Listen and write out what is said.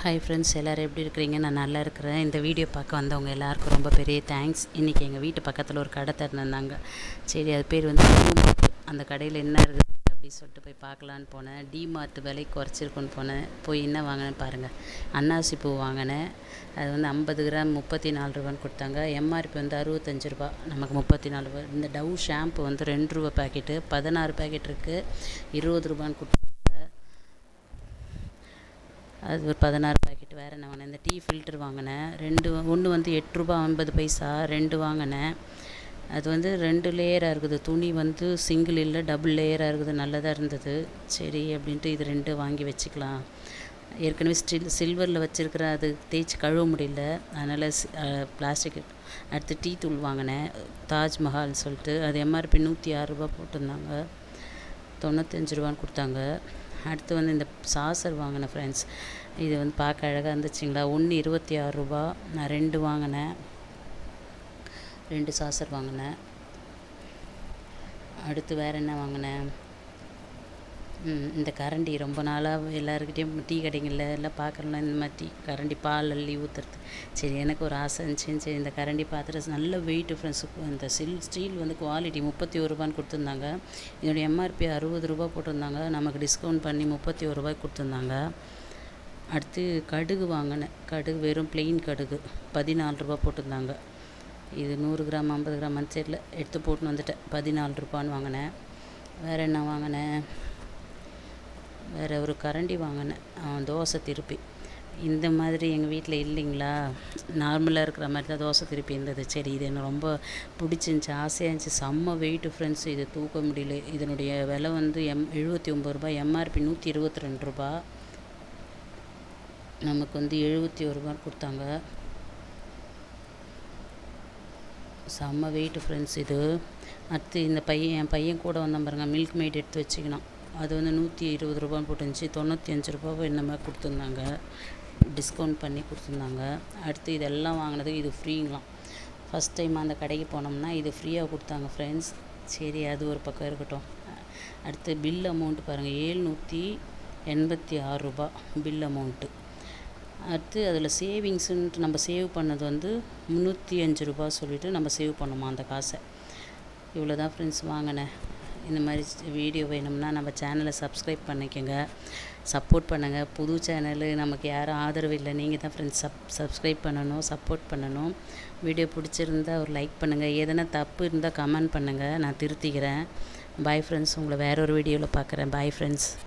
Hi friends எல்லோரும் எப்படி இருக்கிறீங்க? நான் நல்லா இருக்கிறேன். இந்த வீடியோ பார்க்க வந்தவங்க எல்லாருக்கும் ரொம்ப பெரிய தேங்க்ஸ் இன்றைக்கி எங்கள் வீட்டு பக்கத்தில் ஒரு கடை திறந்துருந்தாங்க. சரி அது பேர் வந்து அந்த கடையில் என்ன இருக்குது அப்படி சொல்லிட்டு போய் பார்க்கலான்னு போனேன். டிமார்ட் விலை குறைச்சிருக்குன்னு போனேன். போய் என்ன வாங்கினேன்னு பாருங்கள் அன்னாசி பூ வாங்கினேன். அது வந்து ஐம்பது கிராம் முப்பத்தி நாலு ரூபான்னு கொடுத்தாங்க. எம்ஆர்பி வந்து அறுபத்தஞ்சு ரூபா. நமக்கு முப்பத்தி நாலு ரூபா. இந்த டவ் ஷாம்பு வந்து ரெண்டு ரூபா பேக்கெட்டு பதினாறு பேக்கெட் இருக்குது இருபது ரூபான்னு கொடுத்தாங்க. அது ஒரு பதினாறு பாக்கெட் வேறு என்ன வாங்கினேன். இந்த டீ ஃபில்டர் வாங்கினேன். ரெண்டு ஒன்று வந்து எட்ரூபா ஐம்பது பைசா ரெண்டு வாங்கினேன். அது வந்து ரெண்டு லேயராக இருக்குது. துணி வந்து சிங்கிள் இல்லை டபுள் லேயராக இருக்குது. நல்லதாக இருந்தது. சரி அப்படின்ட்டு இது ரெண்டு வாங்கி வச்சுக்கலாம். ஏற்கனவே ஸ்டில் சில்வரில் வச்சுருக்கிற அது தேய்ச்சி கழுவ முடியல. அதனால் பிளாஸ்டிக் அடுத்து டீ தூள் வாங்கினேன். தாஜ்மஹால் சொல்லிட்டு. அது எம்ஆர்பி நூற்றி ஆறுரூபா போட்டிருந்தாங்க. தொண்ணூத்தஞ்சு ரூபான்னு கொடுத்தாங்க. அடுத்து வந்து இந்த சாசர் வாங்கினேன் ஃப்ரெண்ட்ஸ் இது வந்து பார்க்க அழகாக இருந்துச்சுங்களா? ஒன்று இருபத்தி ஆறு ரூபா நான் ரெண்டு வாங்கினேன். ரெண்டு சாசர் வாங்கினேன். அடுத்து வேறு என்ன வாங்கினேன்? இந்த கரண்டி ரொம்ப நாளாக எல்லாருக்கிட்டேயும் டீ கடைங்களில் எல்லாம் பார்க்குறோம்ல இந்த மாதிரி டீ கரண்டி பால் அள்ளி ஊற்றுறது சரி எனக்கு ஒரு ஆசை இருந்துச்சுன்னு சரி இந்த கரண்டி பாத்திரம் நல்ல வெயிட் ஃப்ரெண்ட்ஸ் இந்த சில் ஸ்டீல் வந்து குவாலிட்டி முப்பத்தி ஒரு ரூபான்னு கொடுத்துருந்தாங்க. இதோடைய எம்ஆர்பி அறுபது ரூபா போட்டிருந்தாங்க. நமக்கு டிஸ்கவுண்ட் பண்ணி முப்பத்தி ஒரு ரூபாய்க்கு கொடுத்துருந்தாங்க. அடுத்து கடுகு வாங்கினேன். கடுகு வெறும் பிளெயின் கடுகு. பதினாலு ரூபா போட்டிருந்தாங்க. இது நூறு கிராம் ஐம்பது கிராம் அந்த சைடில் எடுத்து போட்டுன்னு வந்துட்டேன். பதினாலு ரூபான்னு வாங்கினேன். வேறு என்ன வாங்கினேன்? வேறு ஒரு கரண்டி வாங்கினேன். தோசை திருப்பி. இந்த மாதிரி எங்கள் வீட்டில் இல்லைங்களா? நார்மலாக இருக்கிற மாதிரி தான் தோசை திருப்பி இருந்தது. சரி இது எனக்கு ரொம்ப பிடிச்சிருந்துச்சி ஆசையாக இருந்துச்சு. செம்ம வெயிட்டு ஃப்ரெண்ட்ஸ் இது தூக்க முடியல. இதனுடைய விலை வந்து எம் எழுபத்தி ஒம்பது ரூபாய். எம்ஆர்பி நூற்றி இருபத்தி ரெண்டு ரூபா. நமக்கு வந்து எழுபத்தி ஒரு ரூபா கொடுத்தாங்க. செம்ம வெயிட்டு ஃப்ரெண்ட்ஸ் இது. அடுத்து இந்த பையன் என் பையன் கூட வந்தான் பாருங்கள் மில்க் மெய்ட் எடுத்து வச்சுக்கணும் அது வந்து நூற்றி இருபது ரூபான்னு போட்டுருந்துச்சி. தொண்ணூற்றி அஞ்சு ரூபாவோ என்னமோ கொடுத்துருந்தாங்க. டிஸ்கவுண்ட் பண்ணி கொடுத்துருந்தாங்க. அடுத்து இதெல்லாம் வாங்கினதுக்கு இது ஃப்ரீங்களாம் ஃபஸ்ட் டைம் அந்த கடைக்கு போனோம்னா இது ஃப்ரீயாக கொடுத்தாங்க ஃப்ரெண்ட்ஸ் சரி அது ஒரு பக்கம் இருக்கட்டும். அடுத்து பில் அமௌண்ட்டு பாருங்கள் ஏழ்நூற்றி எண்பத்தி ஆறு ரூபா பில் அமௌண்ட்டு அடுத்து அதில் சேவிங்ஸுன்ட்டு நம்ம சேவ் பண்ணது வந்து முந்நூற்றி அஞ்சு ரூபா சொல்லிவிட்டு நம்ம சேவ் பண்ணோமா அந்த காசை. இவ்வளோ தான் ஃப்ரெண்ட்ஸ் வாங்கினேன். இந்த மாதிரி வீடியோ வேணும்னா நம்ம சேனலை சப்ஸ்கிரைப் பண்ணிக்கோங்க. சப்போர்ட் பண்ணுங்கள் புது சேனலு நமக்கு யாரும் ஆதரவு இல்லை. நீங்கள் தான் ஃப்ரெண்ட்ஸ் சப் சப்ஸ்கிரைப் பண்ணணும் சப்போர்ட் பண்ணணும். வீடியோ பிடிச்சிருந்தா ஒரு லைக் பண்ணுங்கள் எதனா தப்பு இருந்தால் கமெண்ட் பண்ணுங்கள் நான் திருத்திக்கிறேன். பாய் ஃப்ரெண்ட்ஸ் உங்களை வேற ஒரு வீடியோவில் பார்க்குறேன். Bye friends